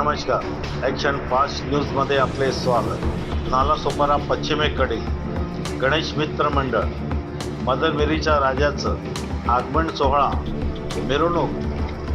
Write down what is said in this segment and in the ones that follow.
नमस्कार. Action fast न्यूजमध्ये आपले स्वागत. नालासोपारा पश्चिमेकडे. गणेश मित्र मंडळ. मदरमेरीच्या राजाचं आगमन सोहळा. मिरवणूक.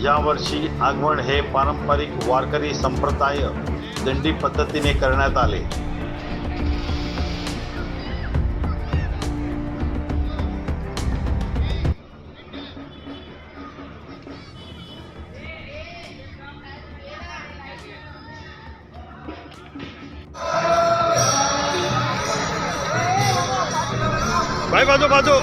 यावर्षी आगमन हे पारंपरिक वारकरी संप्रदाय दिंडी पद्धतीने करण्यात आले. 快发走发走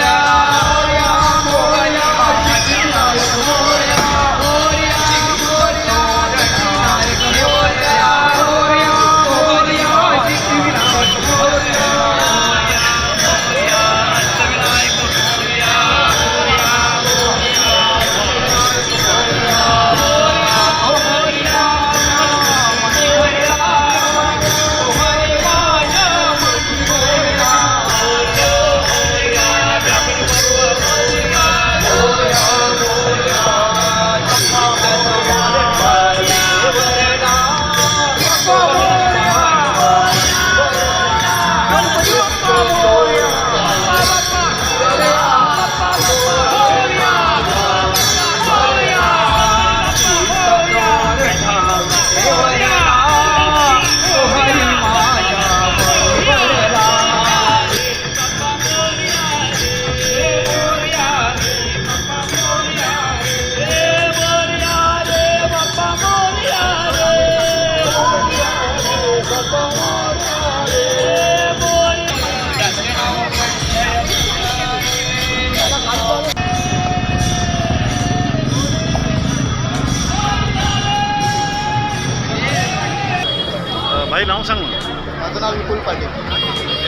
भाई नाव सांग माझं नाव विपुल पाटील.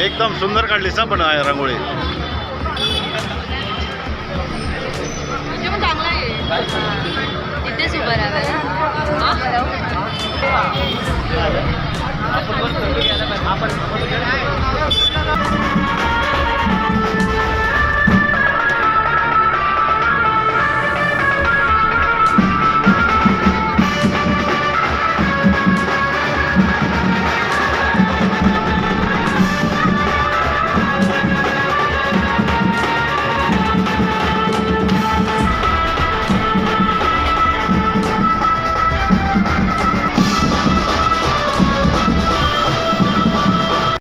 एकदम सुंदर काढलीस ना पण आ, रांगोळी. म्हणजे आहे. इथेच उभं राहावं आपण